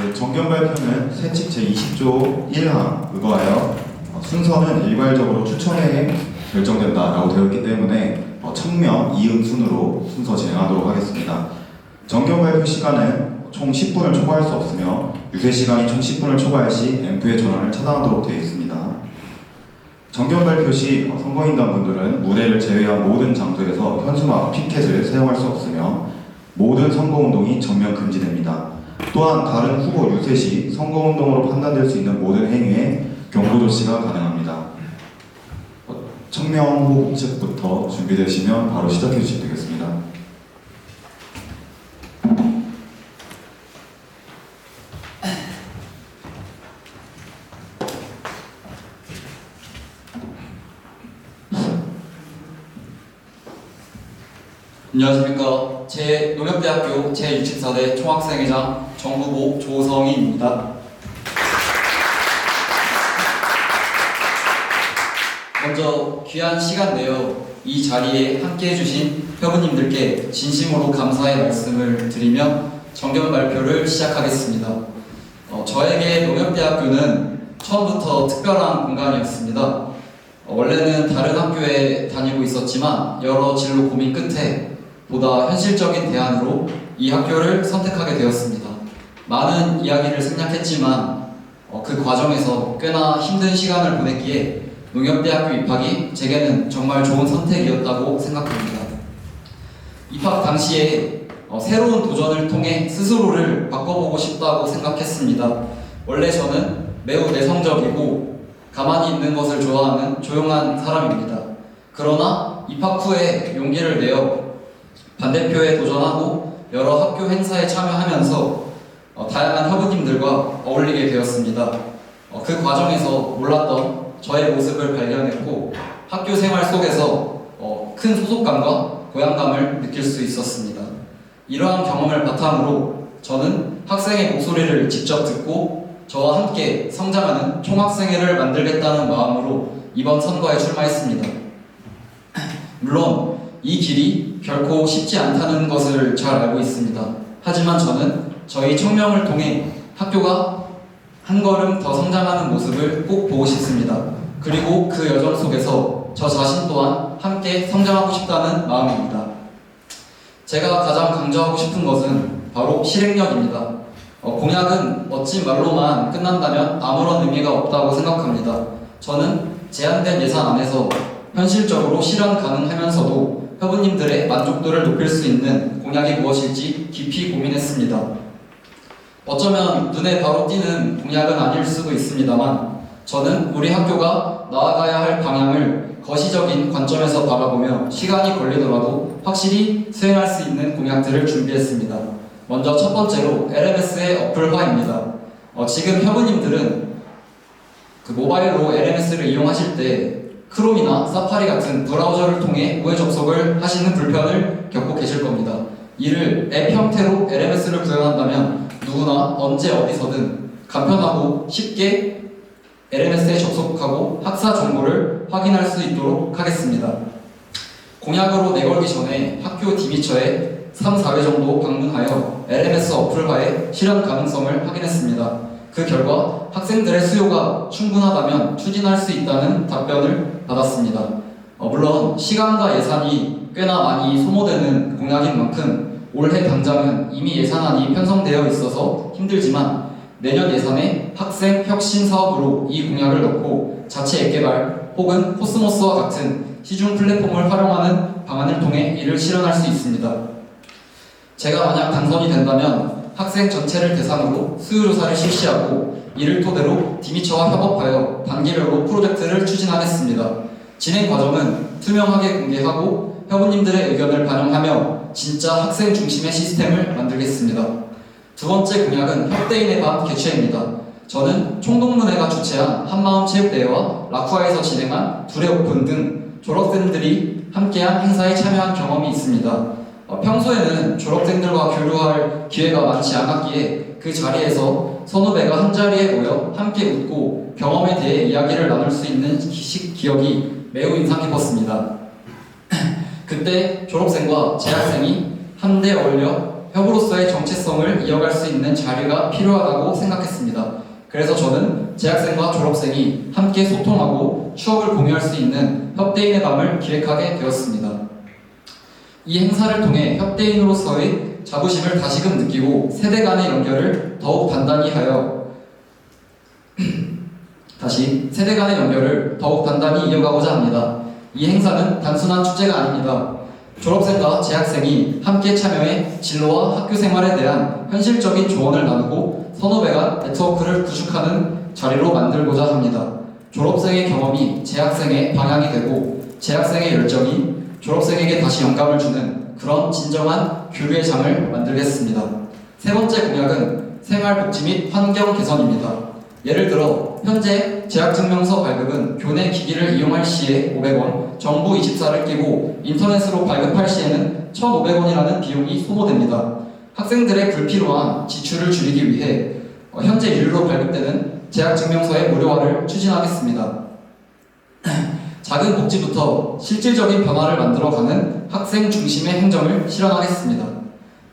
네, 정견 발표는 세칙 제20조 1항 의거하여 어, 순서는 일괄적으로 추천에 결정된다라고 되어 있기 때문에 어, 청명, 이응 순으로 순서 진행하도록 하겠습니다. 정견 발표 시간은 총 10분을 초과할 수 없으며 유세 시간이 총 10분을 초과할 시 앰프의 전원을 차단하도록 되어 있습니다. 정견 발표 시 어, 선거인단 분들은 무대를 제외한 모든 장소에서 현수막, 피켓을 사용할 수 없으며 모든 선거운동이 전면 금지됩니다. 또한 다른 후보 유세 시 선거운동으로 판단될 수 있는 모든 행위에 경고 조치가 가능합니다. 어, 청명 후 측부터 준비되시면 바로 시작해 주시면 되겠습니다. 안녕하십니까. 제 농협대학교 제64대 총학생회장 정후보 조성희입니다. 먼저 귀한 시간 내어 이 자리에 함께 해 주신 회원님들께 진심으로 감사의 말씀을 드리며 정견 발표를 시작하겠습니다. 어, 저에게 농협대학교는 처음부터 특별한 공간이었습니다. 어, 원래는 다른 학교에 다니고 있었지만 여러 진로 고민 끝에 보다 현실적인 대안으로 이 학교를 선택하게 되었습니다. 많은 이야기를 생략했지만 어, 그 과정에서 꽤나 힘든 시간을 보냈기에 농협대학교 입학이 제게는 정말 좋은 선택이었다고 생각합니다. 입학 당시에 어, 새로운 도전을 통해 스스로를 바꿔보고 싶다고 생각했습니다. 원래 저는 매우 내성적이고 가만히 있는 것을 좋아하는 조용한 사람입니다. 그러나 입학 후에 용기를 내어 반대표에 도전하고 여러 학교 행사에 참여하면서 어, 다양한 협우님들과 어울리게 되었습니다. 어, 그 과정에서 몰랐던 저의 모습을 발견했고 학교 생활 속에서 어, 큰 소속감과 고향감을 느낄 수 있었습니다. 이러한 경험을 바탕으로 저는 학생의 목소리를 직접 듣고 저와 함께 성장하는 총학생회를 만들겠다는 마음으로 이번 선거에 출마했습니다. 물론 이 길이 결코 쉽지 않다는 것을 잘 알고 있습니다. 하지만 저는 저희 청명을 통해 학교가 한 걸음 더 성장하는 모습을 꼭 보고 싶습니다. 그리고 그 여정 속에서 저 자신 또한 함께 성장하고 싶다는 마음입니다. 제가 가장 강조하고 싶은 것은 바로 실행력입니다. 어, 공약은 멋진 말로만 끝난다면 아무런 의미가 없다고 생각합니다. 저는 제한된 예산 안에서 현실적으로 실현 가능하면서도 회원님들의 만족도를 높일 수 있는 공약이 무엇일지 깊이 고민했습니다. 어쩌면 눈에 바로 띄는 공약은 아닐 수도 있습니다만 저는 우리 학교가 나아가야 할 방향을 거시적인 관점에서 바라보며 시간이 걸리더라도 확실히 수행할 수 있는 공약들을 준비했습니다. 먼저 첫 번째로 LMS의 어플화입니다. 어, 지금 회원님들은 그 모바일로 LMS를 이용하실 때 크롬이나 사파리 같은 브라우저를 통해 우회 접속을 하시는 불편을 겪고 계실 겁니다. 이를 앱 형태로 LMS를 구현한다면 누구나 언제 어디서든 간편하고 쉽게 LMS에 접속하고 학사 정보를 확인할 수 있도록 하겠습니다. 공약으로 내걸기 전에 학교 디미처에 3, 4회 정도 방문하여 LMS 어플화의 실현 가능성을 확인했습니다. 그 결과 학생들의 수요가 충분하다면 추진할 수 있다는 답변을 받았습니다. 어, 물론 시간과 예산이 꽤나 많이 소모되는 공약인 만큼 올해 당장은 이미 예산안이 편성되어 있어서 힘들지만 내년 예산에 학생 혁신 사업으로 이 공약을 넣고 자체 앱 개발 혹은 코스모스와 같은 시중 플랫폼을 활용하는 방안을 통해 이를 실현할 수 있습니다. 제가 만약 당선이 된다면 학생 전체를 대상으로 수요조사를 실시하고 이를 토대로 디미처와 협업하여 단계별로 프로젝트를 추진하겠습니다. 진행 과정은 투명하게 공개하고 회원님들의 의견을 반영하며 진짜 학생 중심의 시스템을 만들겠습니다. 두 번째 공약은 협대인의 밤 개최입니다. 저는 총동문회가 주최한 한마음 체육대회와 라쿠아에서 진행한 둘의 오픈 등 졸업생들이 함께한 행사에 참여한 경험이 있습니다. 어, 평소에는 졸업생들과 교류할 기회가 많지 않았기에 그 자리에서 선후배가 한 자리에 모여 함께 웃고 경험에 대해 이야기를 나눌 수 있는 기, 기억이 매우 인상 깊었습니다. 그때 졸업생과 재학생이 한데 어울려 협으로서의 정체성을 이어갈 수 있는 자리가 필요하다고 생각했습니다. 그래서 저는 재학생과 졸업생이 함께 소통하고 추억을 공유할 수 있는 협대인의 밤을 기획하게 되었습니다. 이 행사를 통해 협대인으로서의 자부심을 다시금 느끼고 세대 간의 연결을 더욱 단단히 하여 다시 세대 간의 연결을 더욱 단단히 이어가고자 합니다. 이 행사는 단순한 축제가 아닙니다. 졸업생과 재학생이 함께 참여해 진로와 학교 생활에 대한 현실적인 조언을 나누고 선후배 간 네트워크를 구축하는 자리로 만들고자 합니다. 졸업생의 경험이 재학생의 방향이 되고 재학생의 열정이 졸업생에게 다시 영감을 주는 그런 진정한 교류의 장을 만들겠습니다. 세 번째 공약은 생활복지 및 환경 개선입니다. 예를 들어 현재 재학증명서 발급은 교내 기기를 이용할 시에 500원, 정부 24를 끼고 인터넷으로 발급할 시에는 1,500원이라는 비용이 소모됩니다. 학생들의 불필요한 지출을 줄이기 위해 어, 현재 유료로 발급되는 재학증명서의 무료화를 추진하겠습니다. 작은 복지부터 실질적인 변화를 만들어가는 학생 중심의 행정을 실현하겠습니다.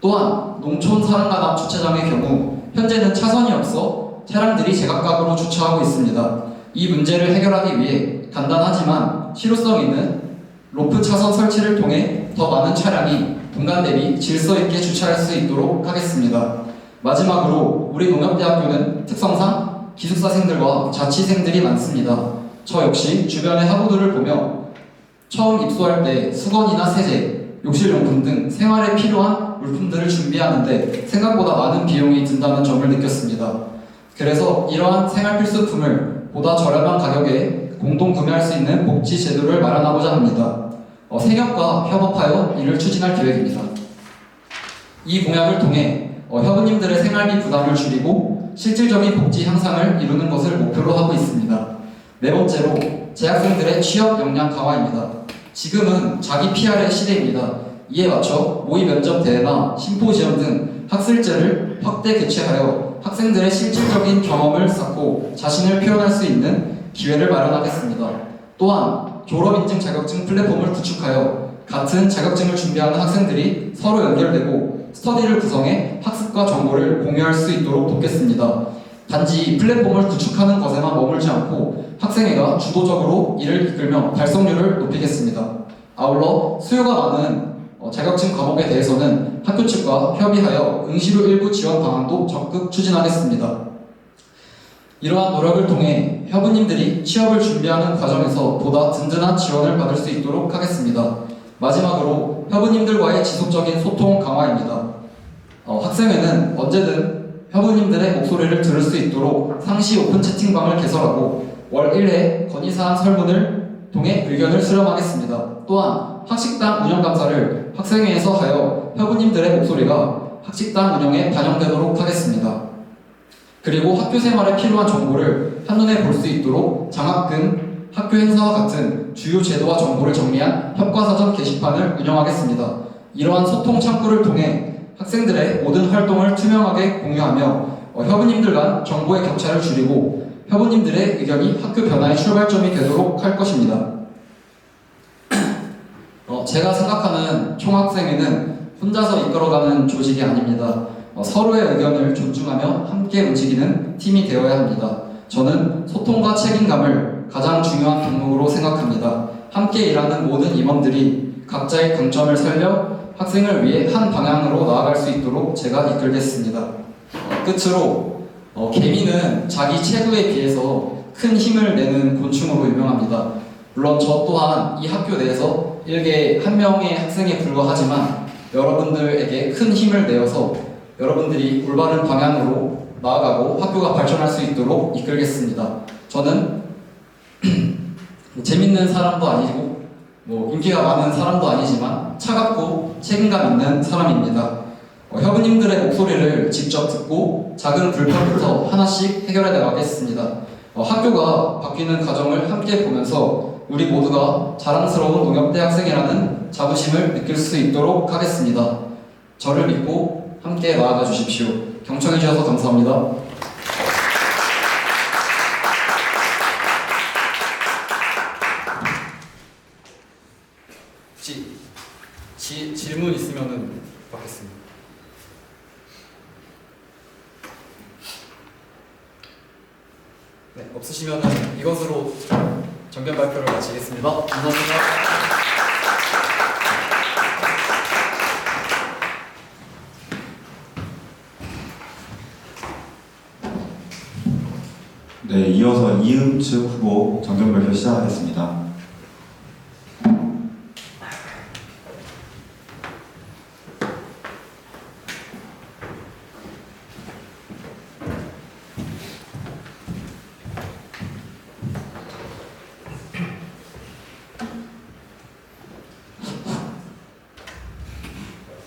또한 농촌 사랑가담 주차장의 경우 현재는 차선이 없어 차량들이 제각각으로 주차하고 있습니다. 이 문제를 해결하기 위해 간단하지만 실효성 있는 로프 차선 설치를 통해 더 많은 차량이 공간 대비 질서 있게 주차할 수 있도록 하겠습니다. 마지막으로 우리 농협대학교는 특성상 기숙사생들과 자취생들이 많습니다. 저 역시 주변의 학우들을 보며 처음 입소할 때 수건이나 세제, 욕실용품 등 생활에 필요한 물품들을 준비하는데 생각보다 많은 비용이 든다는 점을 느꼈습니다. 그래서 이러한 생활 필수품을 보다 저렴한 가격에 공동 구매할 수 있는 복지 제도를 마련하고자 합니다. 어, 생협과 협업하여 이를 추진할 계획입니다. 이 공약을 통해 어, 협우님들의 생활비 부담을 줄이고 실질적인 복지 향상을 이루는 것을 목표로 하고 있습니다. 네 번째로 재학생들의 취업 역량 강화입니다. 지금은 자기 PR의 시대입니다. 이에 맞춰 모의 면접 대회나 심포지엄 등 학술제를 확대 개최하여 학생들의 실질적인 경험을 쌓고 자신을 표현할 수 있는 기회를 마련하겠습니다. 또한 졸업인증 자격증 플랫폼을 구축하여 같은 자격증을 준비하는 학생들이 서로 연결되고 스터디를 구성해 학습과 정보를 공유할 수 있도록 돕겠습니다. 단지 플랫폼을 구축하는 것에만 머물지 않고 학생회가 주도적으로 이를 이끌며 달성률을 높이겠습니다. 아울러 수요가 많은 어, 자격증 과목에 대해서는 학교 측과 협의하여 응시료 일부 지원 방안도 적극 추진하겠습니다. 이러한 노력을 통해 협우님들이 취업을 준비하는 과정에서 보다 든든한 지원을 받을 수 있도록 하겠습니다. 마지막으로 협우님들과의 지속적인 소통 강화입니다. 어, 학생회는 언제든 협우님들의 목소리를 들을 수 있도록 상시 오픈 채팅방을 개설하고 월 1회 건의사항 설문을 통해 의견을 수렴하겠습니다. 또한 학식당 운영 감사를 학생회에서 하여 협우님들의 목소리가 학식당 운영에 반영되도록 하겠습니다. 그리고 학교 생활에 필요한 정보를 한눈에 볼 수 있도록 장학금, 학교 행사와 같은 주요 제도와 정보를 정리한 협과사전 게시판을 운영하겠습니다. 이러한 소통 창구를 통해 학생들의 모든 활동을 투명하게 공유하며 어, 협우님들 간 정보의 격차를 줄이고 협우님들의 의견이 학교 변화의 출발점이 되도록 할 것입니다. 어, 제가 생각하는 총학생회는 혼자서 이끌어가는 조직이 아닙니다. 어, 서로의 의견을 존중하며 함께 움직이는 팀이 되어야 합니다. 저는 소통과 책임감을 가장 중요한 덕목으로 생각합니다. 함께 일하는 모든 임원들이 각자의 강점을 살려 학생을 위해 한 방향으로 나아갈 수 있도록 제가 이끌겠습니다. 어, 끝으로 어, 개미는 자기 체구에 비해서 큰 힘을 내는 곤충으로 유명합니다. 물론 저 또한 이 학교 내에서 일개 한 명의 학생에 불과하지만 여러분들에게 큰 힘을 내어서 여러분들이 올바른 방향으로 나아가고 학교가 발전할 수 있도록 이끌겠습니다. 저는 재밌는 사람도 아니고 뭐 인기가 많은 사람도 아니지만 차갑고 책임감 있는 사람입니다. 어, 협우님들의 목소리를 직접 듣고 작은 불편부터 하나씩 해결해 나가겠습니다. 어, 학교가 바뀌는 과정을 함께 보면서 우리 모두가 자랑스러운 농협대 학생이라는 자부심을 느낄 수 있도록 하겠습니다. 저를 믿고 함께 나아가 주십시오. 경청해 주셔서 감사합니다. 네, 없으시면 이것으로 정견 발표를 마치겠습니다. 감사합니다. 네, 이어서 이음 측 후보 정견 발표 시작하겠습니다.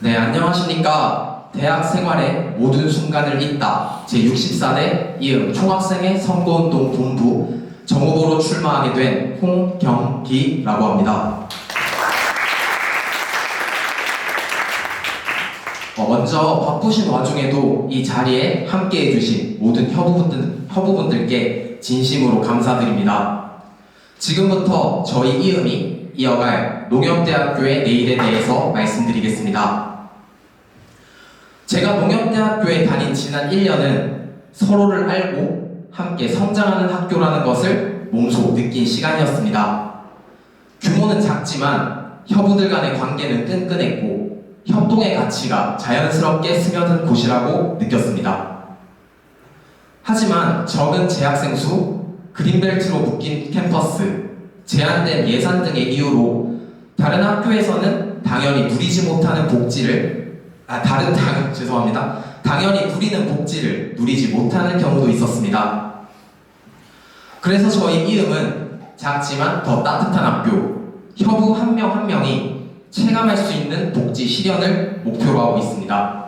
네, 안녕하십니까. 대학 생활의 모든 순간을 잇다. 제64대 이음 총학생회 선거운동 본부 정후보로 출마하게 된 홍경기라고 합니다. 어, 먼저 바쁘신 와중에도 이 자리에 함께 해주신 모든 협우분들, 협우분들께 진심으로 감사드립니다. 지금부터 저희 이음이 이어갈 농협대학교의 내일에 대해서 말씀드리겠습니다. 제가 농협대학교에 다닌 지난 1년은 서로를 알고 함께 성장하는 학교라는 것을 몸소 느낀 시간이었습니다. 규모는 작지만 협우들 간의 관계는 끈끈했고 협동의 가치가 자연스럽게 스며든 곳이라고 느꼈습니다. 하지만 적은 재학생 수, 그린벨트로 묶인 캠퍼스, 제한된 예산 등의 이유로 다른 학교에서는 당연히 누리지 못하는 복지를 아 다른 당 죄송합니다. 당연히 누리는 복지를 누리지 못하는 경우도 있었습니다. 그래서 저희 이음은 작지만 더 따뜻한 학교, 협우 한 명 한 명이 체감할 수 있는 복지 실현을 목표로 하고 있습니다.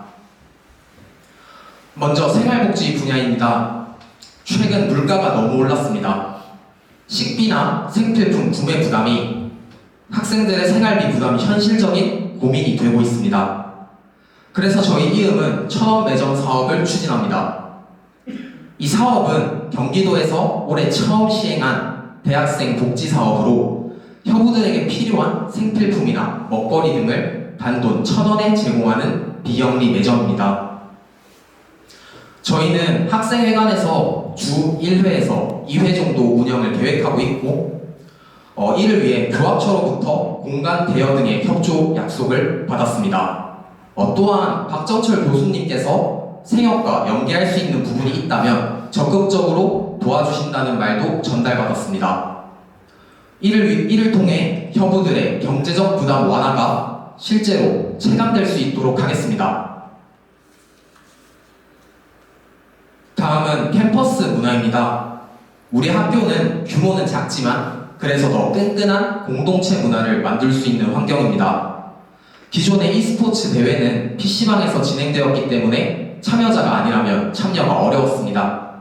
먼저 생활복지 분야입니다. 최근 물가가 너무 올랐습니다. 식비나 생필품 구매 부담이 학생들의 생활비 부담이 현실적인 고민이 되고 있습니다. 그래서 저희 이음은 처음 매점 사업을 추진합니다. 이 사업은 경기도에서 올해 처음 시행한 대학생 복지 사업으로 협우들에게 필요한 생필품이나 먹거리 등을 단돈 천 원에 제공하는 비영리 매점입니다. 저희는 학생회관에서 주 1회에서 2회 정도 운영을 계획하고 있고 어, 이를 위해 교학처로부터 공간 대여 등의 협조 약속을 받았습니다. 어, 또한 박정철 교수님께서 생협과 연계할 수 있는 부분이 있다면 적극적으로 도와주신다는 말도 전달받았습니다. 이를, 위- 이를 통해 협우들의 경제적 부담 완화가 실제로 체감될 수 있도록 하겠습니다. 다음은 캠퍼스 문화입니다. 우리 학교는 규모는 작지만 그래서 더 끈끈한 공동체 문화를 만들 수 있는 환경입니다. 기존의 e스포츠 대회는 PC방에서 진행되었기 때문에 참여자가 아니라면 참여가 어려웠습니다.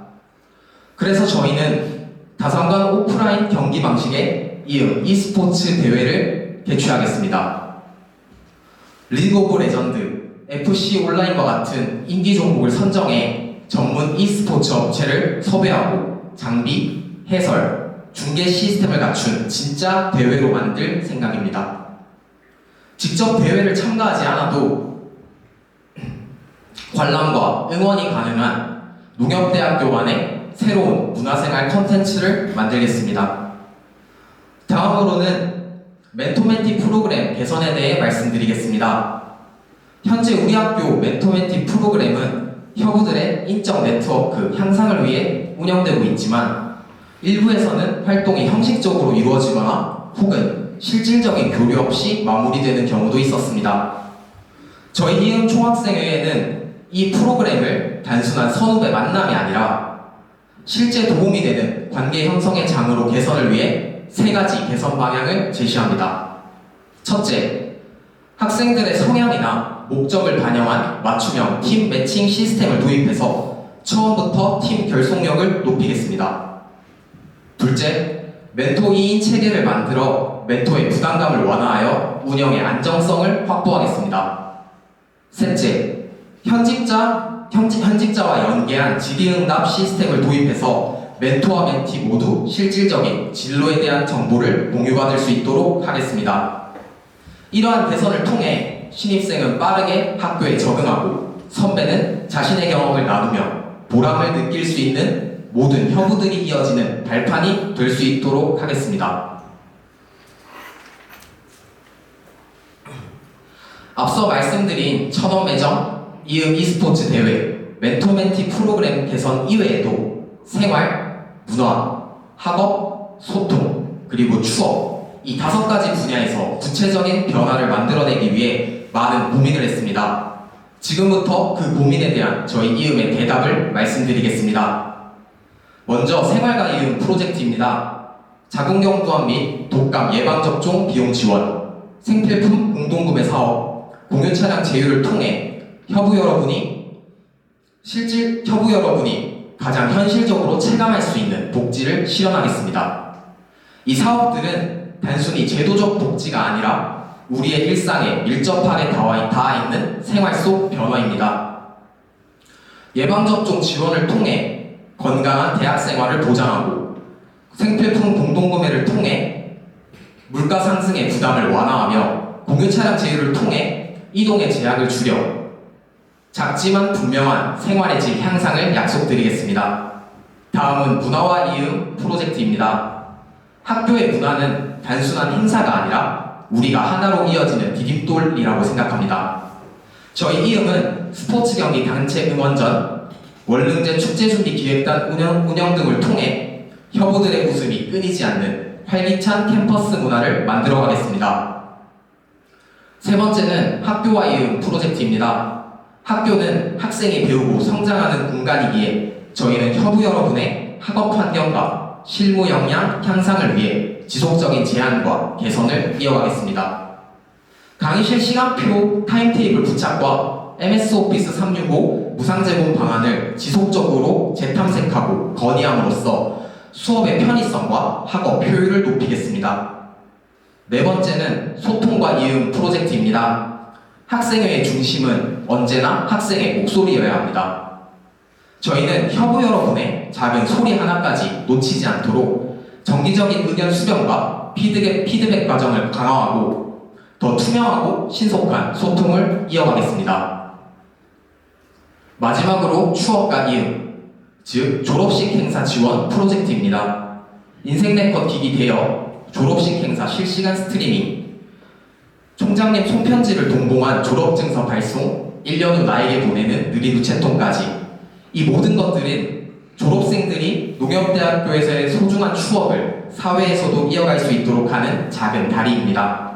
그래서 저희는 다산관 오프라인 경기 방식의 이음 e스포츠 대회를 개최하겠습니다. 리그 오브 레전드, FC 온라인과 같은 인기 종목을 선정해 전문 e스포츠 업체를 섭외하고 장비, 해설, 중계 시스템을 갖춘 진짜 대회로 만들 생각입니다. 직접 대회를 참가하지 않아도 관람과 응원이 가능한 농협대학교만의 새로운 문화생활 컨텐츠를 만들겠습니다. 다음으로는 멘토멘티 프로그램 개선에 대해 말씀드리겠습니다. 현재 우리 학교 멘토멘티 프로그램은 협우들의 인적 네트워크 향상을 위해 운영되고 있지만 일부에서는 활동이 형식적으로 이루어지거나 혹은 실질적인 교류 없이 마무리되는 경우도 있었습니다. 저희 이음 총학생회에는 이 프로그램을 단순한 선후배 만남이 아니라 실제 도움이 되는 관계 형성의 장으로 개선을 위해 세 가지 개선 방향을 제시합니다. 첫째, 학생들의 성향이나 목적을 반영한 맞춤형 팀 매칭 시스템을 도입해서 처음부터 팀 결속력을 높이겠습니다. 둘째, 멘토 2인 체계를 만들어 멘토의 부담감을 완화하여 운영의 안정성을 확보하겠습니다. 셋째, 현직자, 현직, 현직 자와 연계한 질의응답 시스템을 도입해서 멘토와 멘티 모두 실질적인 진로에 대한 정보를 공유받을 수 있도록 하겠습니다. 이러한 개선을 통해 신입생은 빠르게 학교에 적응하고 선배는 자신의 경험을 나누며 보람을 느낄 수 있는 모든 혀부들이 이어지는 발판이 될 수 있도록 하겠습니다. 앞서 말씀드린 천원 매점, 이음 e스포츠 대회, 멘토멘티 프로그램 개선 이외에도 생활, 문화, 학업, 소통, 그리고 추억 이 다섯 가지 분야에서 구체적인 변화를 만들어내기 위해 많은 고민을 했습니다. 지금부터 그 고민에 대한 저희 이음의 대답을 말씀드리겠습니다. 먼저 생활과 이음 프로젝트입니다. 자궁경 부암 및 독감 예방 접종 비용 지원, 생필품 공동구매 사업, 공유 차량 제휴를 통해 협우 여러분이 실질 협우 여러분이 가장 현실적으로 체감할 수 있는 복지를 실현하겠습니다. 이 사업들은 단순히 제도적 복지가 아니라 우리의 일상에 밀접하게 닿아 있는 생활 속 변화입니다. 예방접종 지원을 통해 건강한 대학 생활을 보장하고 생필품 공동구매를 통해 물가 상승의 부담을 완화하며 공유 차량 제휴를 통해 이동의 제약을 줄여 작지만 분명한 생활의 질 향상을 약속드리겠습니다. 다음은 문화와 이음 프로젝트입니다. 학교의 문화는 단순한 행사가 아니라 우리가 하나로 이어지는 디딤돌이라고 생각합니다. 저희 이음은 스포츠 경기 단체 응원전, 월릉제 축제 준비 기획단 운영, 운영 등을 통해 혀부들의 웃음이 끊이지 않는 활기찬 캠퍼스 문화를 만들어 가겠습니다. 세 번째는 학교와 이음 프로젝트입니다. 학교는 학생이 배우고 성장하는 공간이기에 저희는 협우 여러분의 학업 환경과 실무 역량 향상을 위해 지속적인 제안과 개선을 이어가겠습니다. 강의실 시간표 타임테이블 부착과 MS 오피스 365 무상 제공 방안을 지속적으로 재탐색하고 건의함으로써 수업의 편의성과 학업 효율을 높이겠습니다. 네 번째는 소통과 이음 프로젝트입니다. 학생회의 중심은 언제나 학생의 목소리여야 합니다. 저희는 협우 여러분의 작은 소리 하나까지 놓치지 않도록 정기적인 의견 수렴과 피드백, 피드백 과정을 강화하고 더 투명하고 신속한 소통을 이어가겠습니다. 마지막으로 추억과 이음, 즉 졸업식 행사 지원 프로젝트입니다. 인생 네컷 기기 대여, 졸업식 행사 실시간 스트리밍, 총장님 손편지를 동봉한 졸업증서 발송, 1년 후 나에게 보내는 느린 우체통까지 이 모든 것들은 졸업생들이 농협대학교에서의 소중한 추억을 사회에서도 이어갈 수 있도록 하는 작은 다리입니다.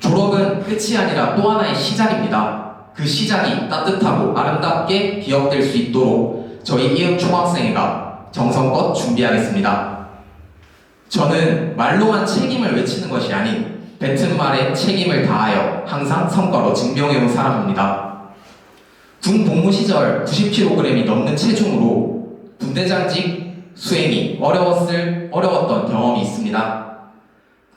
졸업은 끝이 아니라 또 하나의 시작입니다. 그 시작이 따뜻하고 아름답게 기억될 수 있도록 저희 이음 총학생회가 정성껏 준비하겠습니다. 저는 말로만 책임을 외치는 것이 아닌 뱉은 말에 책임을 다하여 항상 성과로 증명해온 사람입니다. 군 복무 시절 90kg이 넘는 체중으로 분대장직 수행이 어려웠을 어려웠던 경험이 있습니다.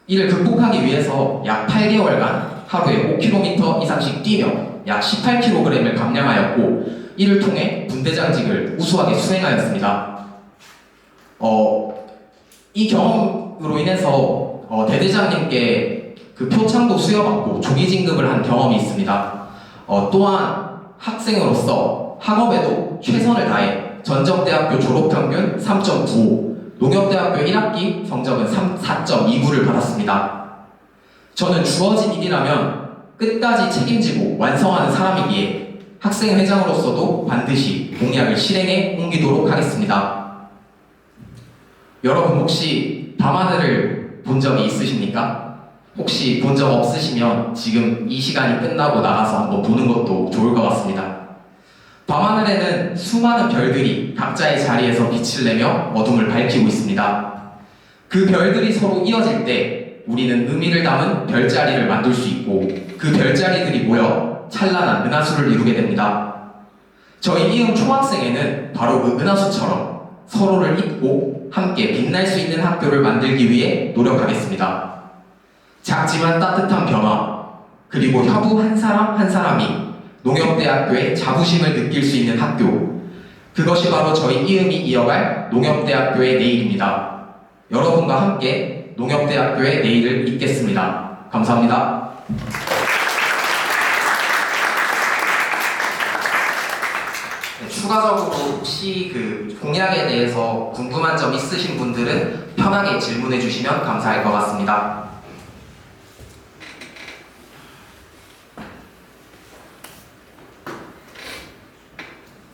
이를 극복하기 위해서 약 8개월간 하루에 5km 이상씩 뛰며 약 18kg을 감량하였고 이를 통해 분대장직을 우수하게 수행하였습니다. 어, 이 경험으로 인해서 어, 대대장님께 그 표창도 수여받고 조기 진급을 한 경험이 있습니다. 어, 또한 학생으로서 학업에도 최선을 다해 전적대학교 졸업평균 3.95, 농협대학교 1학기 성적은 3, 4.29를 받았습니다. 저는 주어진 일이라면 끝까지 책임지고 완성하는 사람이기에 학생회장으로서도 반드시 공약을 실행에 옮기도록 하겠습니다. 여러분 혹시 밤하늘을 본 적이 있으십니까? 혹시 본 적 없으시면 지금 이 시간이 끝나고 나가서 한번 보는 것도 좋을 것 같습니다. 밤하늘에는 수많은 별들이 각자의 자리에서 빛을 내며 어둠을 밝히고 있습니다. 그 별들이 서로 이어질 때 우리는 의미를 담은 별자리를 만들 수 있고 그 별자리들이 모여 찬란한 은하수를 이루게 됩니다. 저희 이음 총학생회는 바로 그 은하수처럼 서로를 잇고 함께 빛날 수 있는 학교를 만들기 위해 노력하겠습니다. 작지만 따뜻한 변화, 그리고 협우 한 사람 한 사람이 농협대학교의 자부심을 느낄 수 있는 학교. 그것이 바로 저희 이음이 이어갈 농협대학교의 내일입니다. 여러분과 함께 농협대학교의 내일을 잇겠습니다. 감사합니다. 네, 추가 추가적으로 혹시 그 공약에 대해서 궁금한 점 있으신 분들은 편하게 질문해 주시면 감사할 것 같습니다.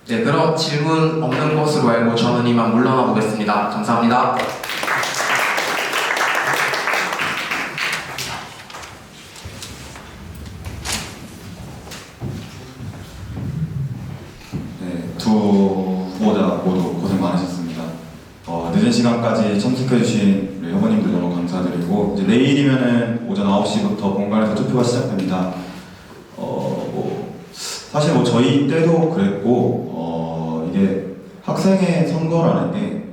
네, 그럼 질문 없는 것으로 알고 저는 이만 물러나 보겠습니다. 감사합니다. 네, 두 후보자 모두 고생 많으셨습니다. 어, 늦은 시간까지 참석해주신 우리 회원님들 너무 감사드리고 이제 내일이면은 오전 9시부터 본관에서 투표가 시작됩니다. 어, 뭐 사실 뭐 저희 때도 그랬고 어, 이게 학생의 선거라는 게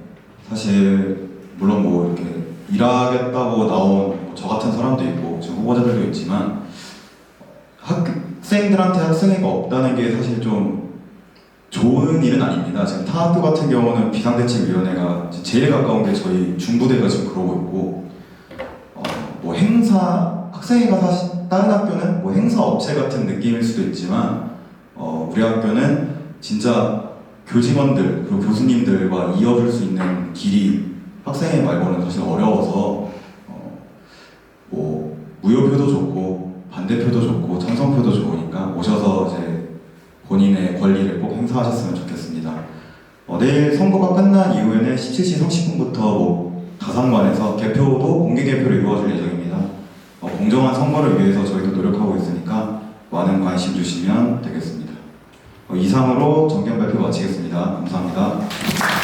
사실 물론 뭐 이렇게 일하겠다고 나온 저 같은 사람도 있고 지금 후보자들도 있지만 학생들한테 학생회가 없다는 게 사실 좀 좋은 일은 아닙니다. 지금 타 학교 같은 경우는 비상대책위원회가 제일 가까운 게 저희 중부대가 지금 그러고 있고 어, 뭐 행사 학생회가 사실 다른 학교는 뭐 행사 업체 같은 느낌일 수도 있지만 어, 우리 학교는 진짜 교직원들 그리고 교수님들과 이어줄 수 있는 길이 학생회 말고는 사실 어려워서 어, 뭐 무효표도 좋고 반대표도 좋고 찬성표도 좋으니까 오셔서 이제 본인의 권리를 꼭 행사하셨으면 좋겠습니다. 어, 내일 선거가 끝난 이후에는 17시 30분부터 뭐 다산관에서 개표도 공개 개표를 이루어질 예정입니다. 어, 공정한 선거를 위해서 저희도 노력하고 있으니까 많은 관심 주시면 되겠습니다. 어, 이상으로 정견 발표 마치겠습니다. 감사합니다.